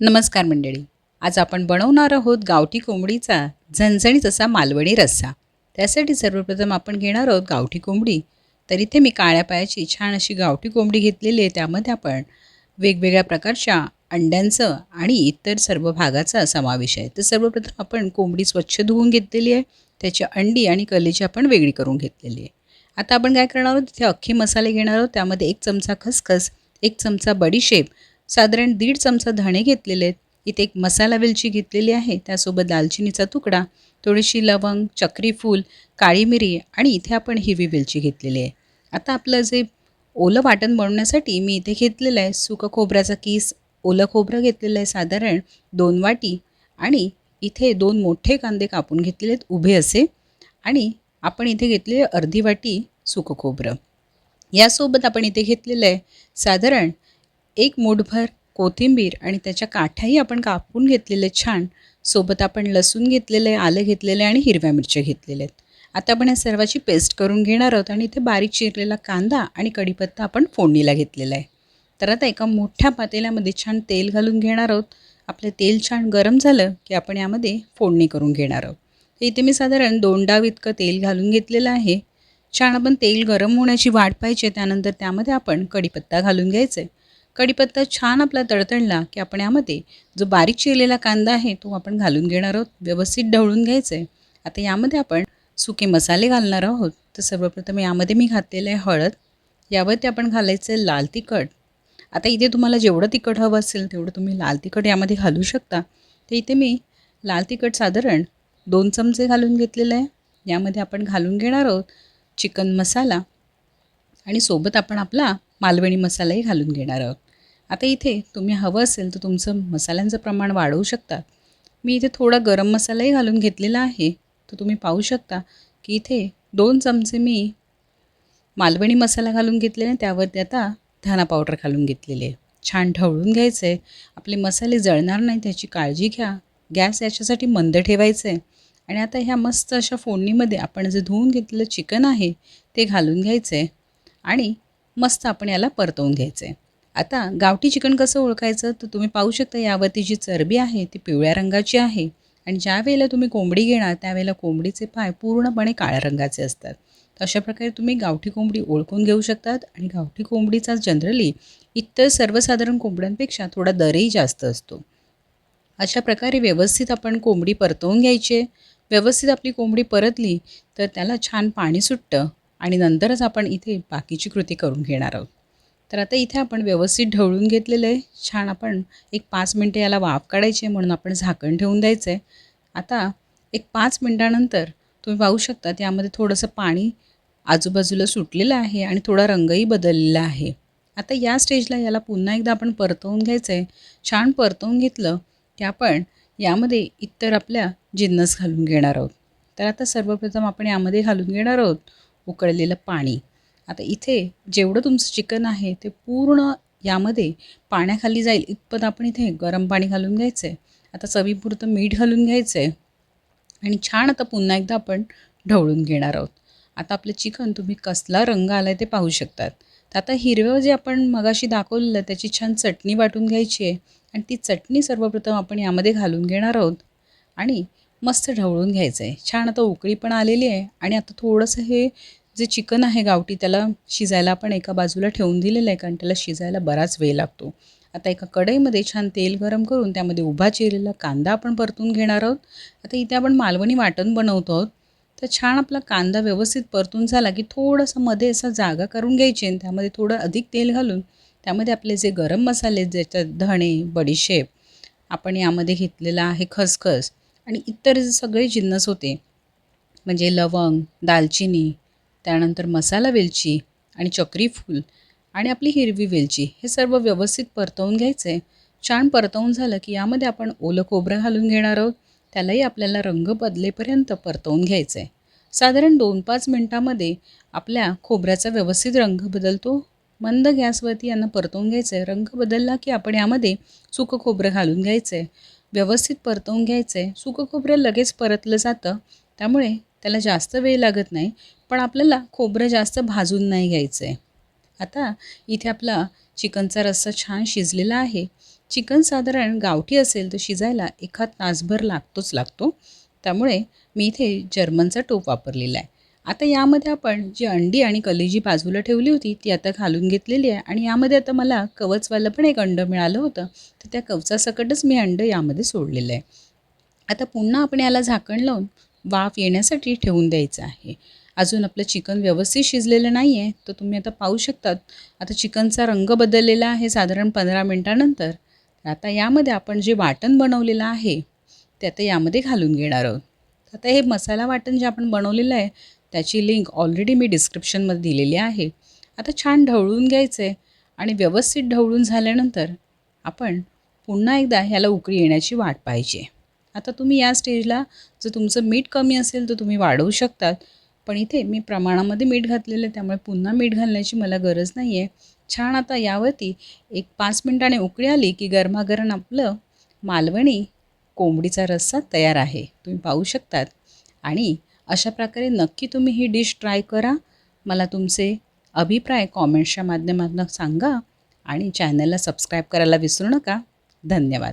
नमस्कार मंडळी. आज आपण बनवणार आहोत गावठी कोंबडीचा झणझणीत असा मालवणी रस्सा. त्यासाठी सर्वप्रथम आपण घेणार आहोत गावठी कोंबडी. तर इथे मी काळ्या पायाची छान अशी गावठी कोंबडी घेतलेली आहे. त्यामध्ये आपण वेगवेगळ्या प्रकारच्या अंड्यांचं आणि इतर सर्व भागाचा समावेश आहे. तर सर्वप्रथम आपण कोंबडी स्वच्छ धुवून घेतलेली आहे. त्याची अंडी आणि कलेची आपण वेगळी करून घेतलेली आहे. आता आपण काय करणार आहोत? तिथे अख्खे मसाले घेणार आहोत. त्यामध्ये एक चमचा खसखस एक चमचा बडीशेप साधारण दीड चमचा धणे घेतलेले आहेत. इथे एक मसाला वेलची घेतलेली आहे. त्यासोबत दालचिनीचा तुकडा थोडीशी लवंग चक्रीफूल काळी मिरी आणि इथे आपण हिरवी वेलची घेतलेली आहे. आता आपलं जे ओलं वाटण बनवण्यासाठी मी इथे घेतलेलं आहे. सुकं खोबऱ्याचा किस ओलं खोबरं घेतलेलं आहे साधारण दोन वाटी आणि इथे दोन मोठे कांदे कापून घेतलेले आहेत उभे असे आणि आपण इथे घेतलेले अर्धी वाटी सुकं खोबरं. यासोबत आपण इथे घेतलेलं आहे साधारण एक मूठभर कोथिंबीर आणि त्याच्या काठ्याही आपण कापून घेतलेले छान सोबत आपण लसूण घेतलेलं आहे आलं घेतलेलं आहे आणि हिरव्या मिरच्या घेतलेल्या आहेत. आता आपण या सर्वाची पेस्ट करून घेणार आहोत आणि इथे बारीक चिरलेला कांदा आणि कढीपत्ता आपण फोडणीला घेतलेला आहे. तर आता एका मोठ्या पातेल्यामध्ये छान तेल घालून घेणार आहोत. आपलं तेल छान गरम झालं की आपण यामध्ये फोडणी करून घेणार आहोत. तर इथे मी साधारण दोन डाव इतकं तेल घालून घेतलेलं आहे. छान आपण तेल गरम होण्याची वाट पाहिजे त्यानंतर त्यामध्ये आपण कढीपत्ता घालून घ्यायचं आहे कढीपत्ता छान आपला तडतडला की आपण यामध्ये जो बारीक चिरलेला कांदा आहे तो आपण घालून घेणार आहोत व्यवस्थित ढवळून घ्यायचं आहे आता यामध्ये आपण सुके मसाले घालणार आहोत. तर सर्वप्रथम यामध्ये मी घातलेलं आहे हळद. यावरती आपण घालायचं आहे लाल तिखट. आता इथे तुम्हाला जेवढं तिखट हवं असेल तेवढं तुम्ही लाल तिखट यामध्ये घालू शकता. तर इथे मी लाल तिखट साधारण दोन चमचे घालून घेतलेलं आहे. यामध्ये आपण घालून घेणार आहोत चिकन मसाला आणि सोबत आपण आपला मालवणी मसालाही घालून घेणार आहोत. आता इथे तुम्ही हवं असेल तर तुमचं मसाल्यांचं प्रमाण वाढवू शकता. मी इथे थोडा गरम मसालाही घालून घेतलेला आहे. तर तुम्ही पाहू शकता की इथे दोन चमचे मी मालवणी मसाला घालून घेतलेला आहे. त्यावरती आता धाना पावडर घालून घेतलेले आहे. छान ढवळून घ्यायचं आहे आपले मसाले जळणार नाही त्याची काळजी घ्या. गॅस याच्यासाठी मंद ठेवायचं आहे आणि आता ह्या मस्त अशा फोडणीमध्ये आपण जे धुवून घेतलेलं चिकन आहे ते घालून घ्यायचं आहे आणि मस्त आपण याला परतवून घ्यायचं आहे आता गावठी चिकन कसं ओळखायचं? तर तुम्ही पाहू शकता यावरती जी चरबी आहे ती पिवळ्या रंगाची आहे. आणि ज्या वेळेला तुम्ही कोंबडी घेणार त्यावेळेला कोंबडीचे पाय पूर्णपणे काळ्या रंगाचे असतात. तर अशा प्रकारे तुम्ही गावठी कोंबडी ओळखून घेऊ शकतात. आणि गावठी कोंबडीचा जनरली इतर सर्वसाधारण कोंबड्यांपेक्षा थोडा दरही जास्त असतो. अशा प्रकारे व्यवस्थित आपण कोंबडी परतवून घ्यायची. व्यवस्थित आपली कोंबडी परतली तर त्याला छान पाणी सुटतं. आणि नंतरच आपण इथे बाकीची कृती करून घेणार आहोत. तर आता इथे आपण व्यवस्थित ढवळून घेतलेलं आहे. छान आपण एक पाच मिनटं याला वाफ काढायची आहे म्हणून आपण झाकण ठेवून द्यायचं आहे. आता एक पाच मिनटानंतर तुम्ही पाहू शकता त्यामध्ये थोडंसं पाणी आजूबाजूला सुटलेलं आहे आणि थोडा रंगही बदललेला आहे. आता या स्टेजला याला पुन्हा एकदा आपण परतवून घ्यायचं आहे छान परतवून घेतलं की आपण यामध्ये इतर आपल्या जिन्नस घालून घेणार आहोत. तर आता सर्वप्रथम आपण यामध्ये घालून घेणार आहोत उकळलेलं पाणी. आता इथे जेवढं तुमचं चिकन आहे ते पूर्ण यामध्ये पाण्याखाली जाईल. इतपत आपण इथे गरम पाणी घालून घ्यायचं आहे आता चवीपुरतं मीठ घालून घ्यायचं आहे आणि छान आता पुन्हा एकदा आपण ढवळून घेणार आहोत. आता आपलं चिकन तुम्ही कसला रंग आला आहे ते पाहू शकतात. तर आता हिरवं जे आपण मगाशी दाखवलेलं त्याची छान चटणी वाटून घ्यायची आहे. आणि ती चटणी सर्वप्रथम आपण यामध्ये घालून घेणार आहोत. आणि मस्त ढवळून घ्यायचं आहे छान आता उकळी पण आलेली आहे. आणि आता थोडंसं हे जे चिकन आहे गावठी त्याला शिजायला आपण एका बाजूला ठेवून दिलेलं आहे कारण त्याला शिजायला बराच वेळ लागतो. आता एका कढईमध्ये छान तेल गरम करून त्यामध्ये उभा चिरलेला कांदा आपण परतून घेणार आहोत. आता इथे आपण मालवणी वाटण बनवतो आहोत. तर छान आपला कांदा व्यवस्थित परतून झाला की थोडंसं मध्ये असा जागा करून घ्यायची आणि त्यामध्ये थोडं अधिक तेल घालून त्यामध्ये आपले जे गरम मसाले ज्याच्यात धणे बडीशेप आपण यामध्ये घेतलेला आहे खसखस आणि इतर जे सगळे जिन्नस होते म्हणजे लवंग दालचिनी त्यानंतर मसाला वेलची आणि चक्री फूल आणि आपली हिरवी वेलची हे सर्व व्यवस्थित परतवून घ्यायचं. आहे छान परतवून झालं की यामध्ये आपण ओलं खोबरं घालून घेणार आहोत. त्यालाही आपल्याला रंग बदलेपर्यंत परतवून घ्यायचं. आहे साधारण दोन पाच मिनटामध्ये आपल्या खोबऱ्याचा व्यवस्थित रंग बदलतो. मंद गॅसवरती यांना परतवून घ्यायचं. आहे रंग बदलला की आपण यामध्ये सुकं खोबरं घालून घ्यायचं. आहे व्यवस्थित परतवून घ्यायचं. आहे सुकं खोबरं लगेच परतलं जातं. त्यामुळे त्याला जास्त वेळ लागत नाही पण आपल्याला खोबरं जास्त भाजून नाही घ्यायचं आहे आता इथे आपला चिकनचा रस्सा छान शिजलेला आहे. चिकन साधारण गावठी असेल तर शिजायला एखाद तासभर लागतोच लागतो. त्यामुळे मी इथे जर्मनचा टोप वापरलेला आहे. आता यामध्ये आपण जी अंडी आणि कलेजी बाजूला ठेवली होती ती आता घालून घेतलेली आहे. आणि यामध्ये आता मला कवचवालं पण एक अंड मिळालं होतं. तर त्या कवचासकटच मी अंड यामध्ये सोडलेलं आहे. आता पुन्हा आपण याला झाकण लावून वाफ येण्यासाठी ठेवून द्यायचं आहे. अजून आपलं चिकन व्यवस्थित शिजलेलं नाही आहे तर तुम्ही आता पाहू शकतात. आता चिकनचा रंग बदललेला आहे साधारण पंधरा मिनटानंतर. आता यामध्ये आपण जे वाटण बनवलेलं आहे ते आता यामध्ये घालून घेणार आहोत. आता हे मसाला वाटण जे आपण बनवलेलं आहे त्याची लिंक ऑलरेडी मी डिस्क्रिप्शनमध्ये दिलेली आहे. आता छान ढवळून घ्यायचं आहे आणि व्यवस्थित ढवळून झाल्यानंतर आपण पुन्हा एकदा ह्याला उकळी येण्याची वाट पाहिजे. आता तुम्ही या स्टेजला जर तुमचं मीठ कमी असेल तर तुम्ही वाढवू शकतात. पण इथे मी प्रमाणामध्ये मीठ घातलेलं आहे त्यामुळे पुन्हा मीठ घालण्याची मला गरज नाही आहे छान आता यावरती एक पाच मिनटाने उकळी आली की गरमागरम आपलं मालवणी कोंबडीचा रस्सा तयार आहे. तुम्ही पाहू शकतात. आणि अशा प्रकारे नक्की तुम्ही ही डिश ट्राय करा. मला तुमचे अभिप्राय कॉमेंट्सच्या माध्यमातून सांगा आणि चॅनलला सबस्क्राईब करायला विसरू नका. धन्यवाद.